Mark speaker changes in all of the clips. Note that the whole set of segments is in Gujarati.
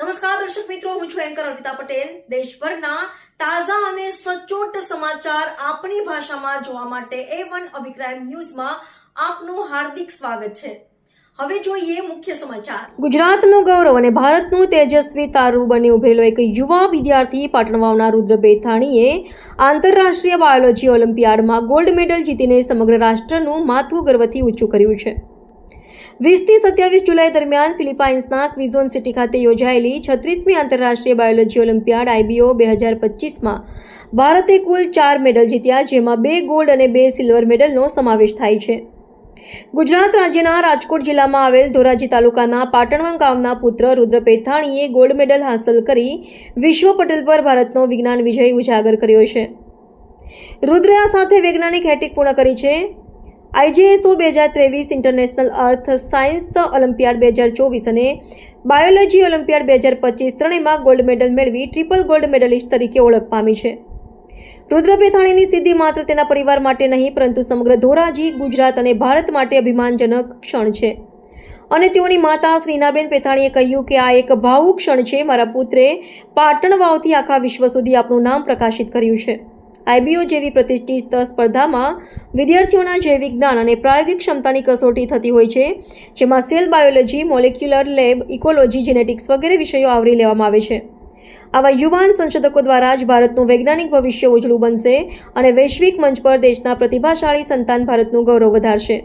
Speaker 1: નમસ્કાર, દર્શક મિત્રો, હું છું એન્કર અર્પિતા પટેલ. દેશભરના તાજા અને સચોટ સમાચાર આપણી ભાષામાં જોવા માટે એ વન અભિપ્રાય ન્યૂઝમાં આપનું હાર્દિક સ્વાગત છે. હવે જોઈએ મુખ્ય સમાચાર. ગુજરાતનું ગૌરવ અને ભારતનું તેજસ્વી તારું બની ઉભરેલો એક યુવા વિદ્યાર્થી પાટણ વાવના રુદ્ર બેથાણીએ આંતરરાષ્ટ્રીય બાયોલોજી ઓલિમ્પિયાડમાં ગોલ્ડ મેડલ જીતીને સમગ્ર રાષ્ટ્રનું માથું ગર્વથી ઊંચું કર્યું છે. વીસથી સત્યાવીસ જુલાઈ દરમિયાન ફિલિપાઇન્સના ક્વિઝોન સિટી ખાતે યોજાયેલી છત્રીસમી આંતરરાષ્ટ્રીય બાયોલોજી ઓલિમ્પિયાડ આઈબીઓ બે હજાર પચીસમાં ભારતે કુલ ચાર મેડલ જીત્યા, જેમાં બે ગોલ્ડ અને બે સિલ્વર મેડલનો સમાવેશ થાય છે. ગુજરાત રાજ્યના રાજકોટ જિલ્લામાં આવેલ ધોરાજી તાલુકાના પાટણવા ગામના પુત્ર રુદ્ર પેથાણીએ ગોલ્ડ મેડલ હાંસલ કરી વિશ્વ પટલ પર ભારતનો વિજ્ઞાન વિજય ઉજાગર કર્યો છે. રુદ્રે આ સાથે વૈજ્ઞાનિક હેટિક પૂર્ણ કરી છે. આઈજીએસઓ બે હજાર ત્રેવીસ ઇન્ટરનેશનલ અર્થ સાયન્સ ઓલિમ્પિયાડ બે હજાર ચોવીસ અને બાયોલોજી ઓલિમ્પિયાડ બે હજાર પચીસ ત્રણેયમાં ગોલ્ડ મેડલ મેળવી ટ્રિપલ ગોલ્ડ મેડલિસ્ટ તરીકે ઓળખ પામી છે. રુદ્ર પેથાણીની સિદ્ધિ માત્ર તેના પરિવાર માટે નહીં, પરંતુ સમગ્ર ધોરાજી, ગુજરાત અને ભારત માટે અભિમાનજનક ક્ષણ છે. અને તેઓની માતા શ્રીનાબેન પેથાણીએ કહ્યું કે આ એક ભાવુક ક્ષણ છે. મારા પુત્રે પાટણ વાવથી આખા વિશ્વ સુધી આપનું નામ પ્રકાશિત કર્યું છે. આઈબીઓ જેવી પ્રતિષ્ઠિત સ્પર્ધામાં વિદ્યાર્થીઓના જૈવિક જ્ઞાન અને પ્રાયોગિક ક્ષમતાની કસોટી થતી હોય છે, જેમાં cell biology, molecular lab, ecology, genetics વગેરે વિષયો આવરી લેવામાં આવે છે. આવા યુવાન સંશોધકો દ્વારા જ ભારતનું વૈજ્ઞાનિક ભવિષ્ય ઉજળું બનશે અને વૈશ્વિક મંચ પર દેશના પ્રતિભાશાળી સંતાન ભારતનું ગૌરવ વધારશે.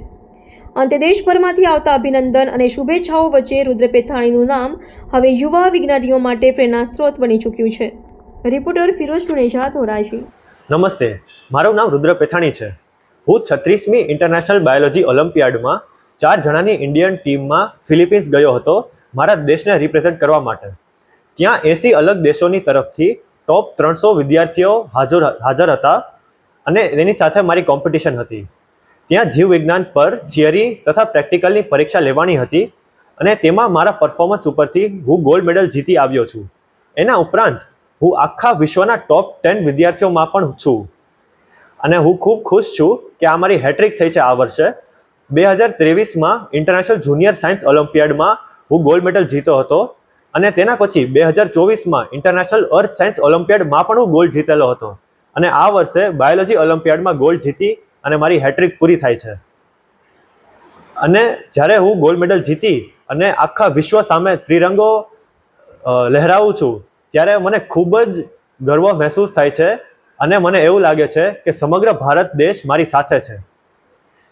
Speaker 1: અંતે દેશભરમાંથી આવતા અભિનંદન અને શુભેચ્છાઓ વચ્ચે રુદ્ર પેથાણીનું નામ હવે યુવા વિજ્ઞાનીઓ માટે પ્રેરણા સ્ત્રોત બની ચૂક્યું છે. રિપોર્ટર ફિરોઝ ટુનેજા ધોરાજી.
Speaker 2: નમસ્તે, મારું નામ રુદ્ર પેથાણી છે. હું છત્રીસમી ઇન્ટરનેશનલ બાયોલોજી ઓલિમ્પિયાડમાં ચાર જણાની ઇન્ડિયન ટીમમાં ફિલિપિન્સ ગયો હતો, મારા દેશને રિપ્રેઝેન્ટ કરવા માટે. ત્યાં એંસી અલગ દેશોની તરફથી ટોપ ત્રણસો વિદ્યાર્થીઓ હાજર હાજર હતા અને એની સાથે મારી કોમ્પિટિશન હતી. ત્યાં જીવવિજ્ઞાન પર થિયરી તથા પ્રેક્ટિકલની પરીક્ષા લેવાની હતી અને તેમાં મારા પરફોર્મન્સ ઉપરથી હું ગોલ્ડ મેડલ જીતી આવ્યો છું. એના ઉપરાંત હું આખા વિશ્વના ટોપ ટેન વિદ્યાર્થીઓમાં પણ છું. અને હું ખૂબ ખુશ છું કે આ મારી હેટ્રિક થઈ છે આ વર્ષે. બે હજાર ત્રેવીસમાં ઇન્ટરનેશનલ જુનિયર સાયન્સ ઓલિમ્પિયાડમાં હું ગોલ્ડ મેડલ જીતો હતો અને તેના પછી બે હજાર ચોવીસમાં ઇન્ટરનેશનલ અર્થ સાયન્સ ઓલિમ્પિયાડમાં પણ હું ગોલ્ડ જીતેલો હતો. અને આ વર્ષે બાયોલોજી ઓલિમ્પિયાડમાં ગોલ્ડ જીતી અને મારી હેટ્રિક પૂરી થાય છે. અને જ્યારે હું ગોલ્ડ મેડલ જીતી અને આખા વિશ્વ સામે ત્રિરંગો લહેરાવું છું ત્યારે મને ખૂબ જ ગર્વ મહેસૂસ થાય છે અને મને એવું લાગે છે કે સમગ્ર ભારત દેશ મારી સાથે છે.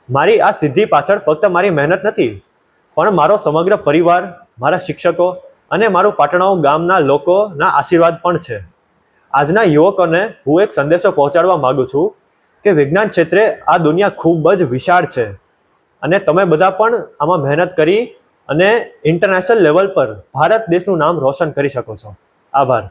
Speaker 2: મારી આ સિદ્ધિ પાછળ ફક્ત મારી મહેનત નથી, પણ મારો સમગ્ર પરિવાર, મારા શિક્ષકો અને મારું પાટણાઓ ગામના લોકોના આશીર્વાદ પણ છે. આજના યુવકોને હું એક સંદેશો પહોંચાડવા માગું છું કે વિજ્ઞાન ક્ષેત્રે આ દુનિયા ખૂબ જ વિશાળ છે અને તમે બધા પણ આમાં મહેનત કરી અને ઇન્ટરનેશનલ લેવલ પર ભારત દેશનું નામ રોશન કરી શકો છો. આભાર